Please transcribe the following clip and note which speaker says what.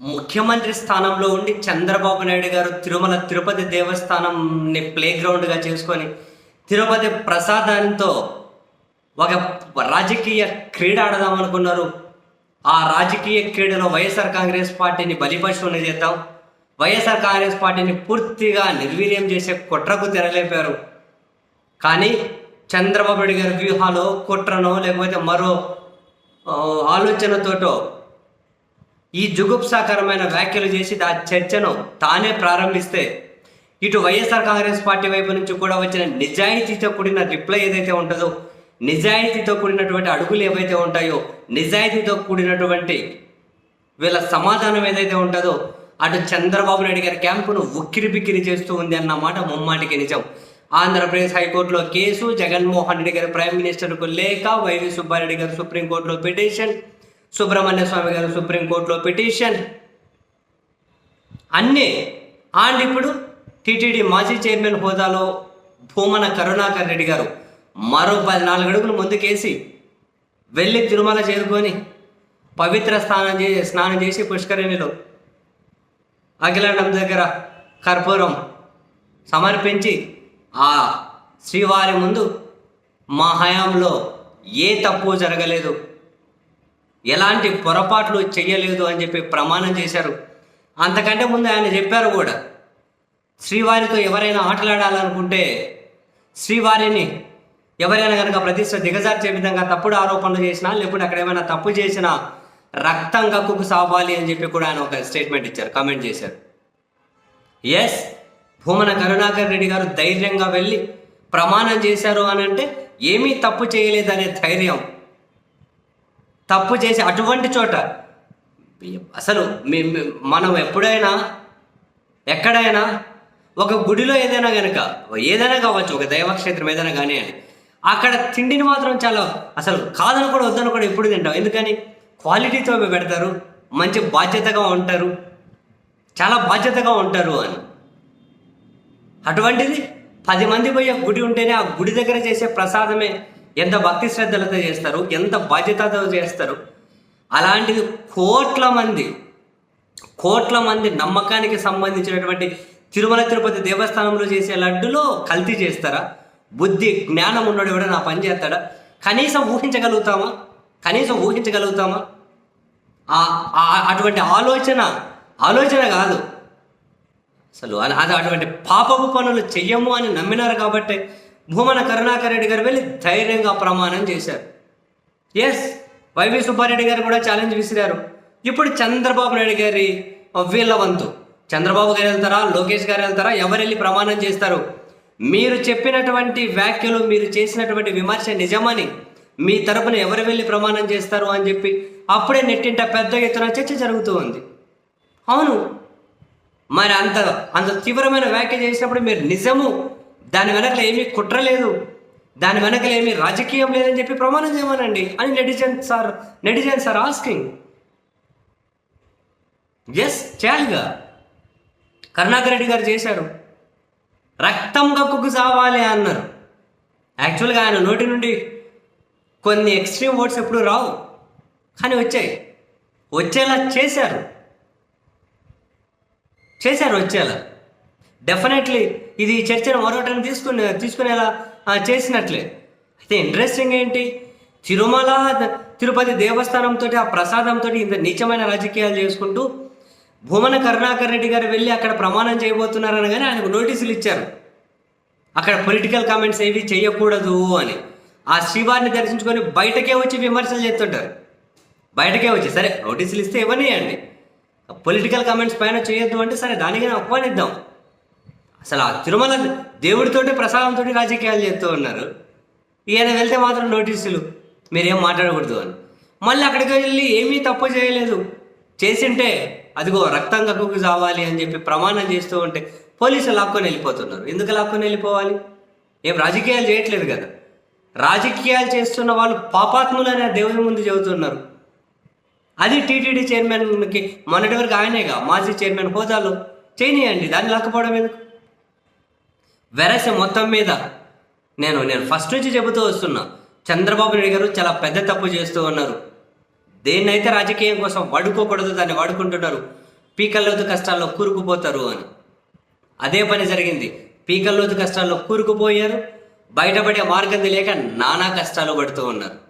Speaker 1: ముఖ్యమంత్రి స్థానంలో ఉండి చంద్రబాబు నాయుడు గారు తిరుమల తిరుపతి దేవస్థానంని ప్లే గ్రౌండ్గా చేసుకొని తిరుపతి ప్రసాదంతో ఒక రాజకీయ క్రీడ ఆడదాం అనుకున్నారు. ఆ రాజకీయ క్రీడలో వైఎస్ఆర్ కాంగ్రెస్ పార్టీని బలిపశువుని చేద్దాం. వైఎస్ఆర్ కాంగ్రెస్ పార్టీని పూర్తిగా నిర్వీర్యం చేసే కుట్రకు తెరలేపారు. కానీ చంద్రబాబు నాయుడు గారి వ్యూహాలో కుట్రనో లేకపోతే మరో ఆలోచనతోటో ఈ జుగుప్సాకరమైన వ్యాఖ్యలు చేసి ఆ చర్చను తానే ప్రారంభిస్తే ఇటు వైఎస్ఆర్ కాంగ్రెస్ పార్టీ వైపు నుంచి కూడా వచ్చిన నిజాయితీతో కూడిన రిప్లై ఏదైతే ఉంటుందో నిజాయితీతో కూడినటువంటి అడుగులు ఏవైతే ఉంటాయో నిజాయితీతో కూడినటువంటి వీళ్ళ సమాధానం ఏదైతే ఉంటుందో అటు చంద్రబాబు నాయుడు గారి క్యాంపును ఉక్కిరి బిక్కిరి చేస్తూ ఉంది అన్నమాట ముమ్మాటికి నిజం. ఆంధ్రప్రదేశ్ హైకోర్టులో కేసు జగన్మోహన్ రెడ్డి గారి ప్రైమ్ మినిస్టర్కు లేక వైవి సుబ్బారెడ్డి గారు సుప్రీంకోర్టులో పిటిషన్ సుబ్రహ్మణ్య స్వామి గారు సుప్రీంకోర్టులో పిటిషన్. అన్నీ అండ్ ఇప్పుడు టీటీడీ మాజీ చైర్మన్ హోదాలో భూమన కరుణాకర్ రెడ్డి గారు మరో పది నాలుగు అడుగులు ముందుకేసి వెళ్ళి తిరుమల చేరుకొని పవిత్ర స్నానం చేసి స్నానం చేసి పుష్కరిణిలో అఖిలాండం దగ్గర కర్పూరం సమర్పించి ఆ శ్రీవారి ముందు మా హయాంలో ఏ తప్పు జరగలేదు. ఎలాంటి పొరపాట్లు చేయలేదు అని చెప్పి ప్రమాణం చేశారు. అంతకంటే ముందు ఆయన చెప్పారు కూడా శ్రీవారితో ఎవరైనా ఆటలాడాలనుకుంటే శ్రీవారిని ఎవరైనా కనుక ప్రతిష్ట దిగజార్చే విధంగా తప్పుడు ఆరోపణలు చేసినా లేకపోతే అక్కడ ఏమైనా తప్పు చేసినా రక్తం కక్కుకు సావాలి అని చెప్పి కూడా ఆయన ఒక స్టేట్మెంట్ ఇచ్చారు కామెంట్ చేశారు. ఎస్ భూమన కరుణాకర్ రెడ్డి గారు ధైర్యంగా వెళ్ళి ప్రమాణం చేశారు అని అంటే ఏమీ తప్పు చేయలేదనే ధైర్యం. తప్పు చేసి అటువంటి చోట అసలు మనం ఎప్పుడైనా ఎక్కడైనా ఒక గుడిలో ఏదైనా కనుక ఏదైనా కావచ్చు ఒక దైవక్షేత్రం ఏదైనా కానీ అని అక్కడ తిండిని మాత్రం చాలా అసలు కాదని కూడా వద్దని కూడా ఎప్పుడు తింటాం. ఎందుకని? క్వాలిటీతో పెడతారు మంచి బాధ్యతగా ఉంటారు చాలా బాధ్యతగా ఉంటారు అని. అటువంటిది పది మంది పోయే గుడి ఉంటేనే ఆ గుడి దగ్గర చేసే ప్రసాదమే ఎంత భక్తి శ్రద్ధలతో చేస్తారు ఎంత బాధ్యతతో చేస్తారు. అలాంటిది కోట్ల మంది కోట్ల మంది నమ్మకానికి సంబంధించినటువంటి తిరుమల తిరుపతి దేవస్థానంలో చేసే లడ్డులో కల్తీ చేస్తారా? బుద్ధి జ్ఞానం ఉన్నాడు ఎవడో నా పని చేస్తాడా? కనీసం ఊహించగలుగుతామా? కనీసం ఊహించగలుగుతామా? అటువంటి ఆలోచన ఆలోచన కాదు. అసలు అది అటువంటి పాపపు పనులు చెయ్యము అని నమ్మినారు కాబట్టి భూమన కరుణాకర్ రెడ్డి గారు వెళ్ళి ధైర్యంగా ప్రమాణం చేశారు. ఎస్ వైవి సుబ్బారెడ్డి గారు కూడా ఛాలెంజ్ విసిరారు. ఇప్పుడు చంద్రబాబు నాయుడు గారి వీళ్ళ వంతు. చంద్రబాబు గారు వెళ్తారా? లోకేష్ గారు వెళ్తారా? ఎవరు వెళ్ళి ప్రమాణం చేస్తారు? మీరు చెప్పినటువంటి వ్యాఖ్యలు మీరు చేసినటువంటి విమర్శ నిజమని మీ తరపున ఎవరు వెళ్ళి ప్రమాణం చేస్తారు అని చెప్పి అప్పుడే నెట్టింట పెద్ద ఎత్తున చర్చ జరుగుతూ ఉంది. అవును. మరి అంత అంత తీవ్రమైన వ్యాఖ్య చేసినప్పుడు మీరు నిజము దాని వెనకల ఏమీ కుట్ర లేదు. దాని వెనకల ఏమీ రాజకీయం లేదని చెప్పి ప్రమాణం చేయమనండి అని netizen sir netizen sir asking yes చేయాలిగా. కరుణాకర్ రెడ్డి గారు చేశారు. రక్తం కక్కుకు సావాలి అన్నారు. యాక్చువల్గా ఆయన నోటి నుండి కొన్ని ఎక్స్ట్రీమ్ వర్డ్స్ ఎప్పుడు రావు. కానీ వచ్చాయి. వచ్చేలా చేశారు. చేశారు వచ్చేలా. డెఫినెట్లీ ఇది చర్చను మరోటని తీసుకుని తీసుకునేలా చేసినట్లే. అయితే ఇంట్రెస్టింగ్ ఏంటి? తిరుమల తిరుపతి దేవస్థానంతో ఆ ప్రసాదంతో ఇంత నీచమైన రాజకీయాలు చేసుకుంటూ భూమన కరుణాకర్ రెడ్డి గారు వెళ్ళి అక్కడ ప్రమాణం చేయబోతున్నారు కానీ ఆయనకు నోటీసులు ఇచ్చారు. అక్కడ పొలిటికల్ కామెంట్స్ ఏవి చేయకూడదు అని. ఆ శ్రీవారిని దర్శించుకొని బయటకే వచ్చి విమర్శలు చేస్తుంటారు. బయటకే వచ్చి సరే నోటీసులు ఇస్తే ఇవ్వనియండి. పొలిటికల్ కామెంట్స్ పైన చేయొద్దు అంటే సరే దానికైనా అప్మానిద్దాం అసలు ఆ తిరుమల దేవుడితోటి ప్రసాదంతో రాజకీయాలు చేస్తూ ఉన్నారు. ఈయన వెళ్తే మాత్రం నోటీసులు మీరేం మాట్లాడకూడదు అని. మళ్ళీ అక్కడికి వెళ్ళి ఏమీ తప్పు చేయలేదు. చేసింటే అదిగో రక్తం కక్కుకు చావాలి అని చెప్పి ప్రమాణం చేస్తూ ఉంటే పోలీసులు లాక్కొని వెళ్ళిపోతున్నారు. ఎందుకు లాక్కొని వెళ్ళిపోవాలి? ఏం రాజకీయాలు చేయట్లేదు కదా. రాజకీయాలు చేస్తున్న వాళ్ళు పాపాత్ములనే దేవుని ముందు చెబుతున్నారు అది టీటీడీ చైర్మన్కి మొన్నటి వరకు ఆయనేగా మాజీ చైర్మన్ హోదాలో. చేయనియండి దాన్ని లాక్కపోవడం ఎందుకు? వెరస మొత్తం మీద నేను నేను ఫస్ట్ నుంచి చెబుతూ వస్తున్నా. చంద్రబాబు నాయుడు గారు చాలా పెద్ద తప్పు చేస్తూ ఉన్నారు. దేన్నైతే రాజకీయం కోసం వాడుకోకూడదు దాన్ని వాడుకుంటున్నారు పీకల్లోతు కష్టాల్లో కూరుకుపోతారు అని. అదే పని జరిగింది. పీకల్లోతు కష్టాల్లో కూరుకుపోయారు బయటపడే మార్గం తెలియక నానా కష్టాలు పడుతూ ఉన్నారు.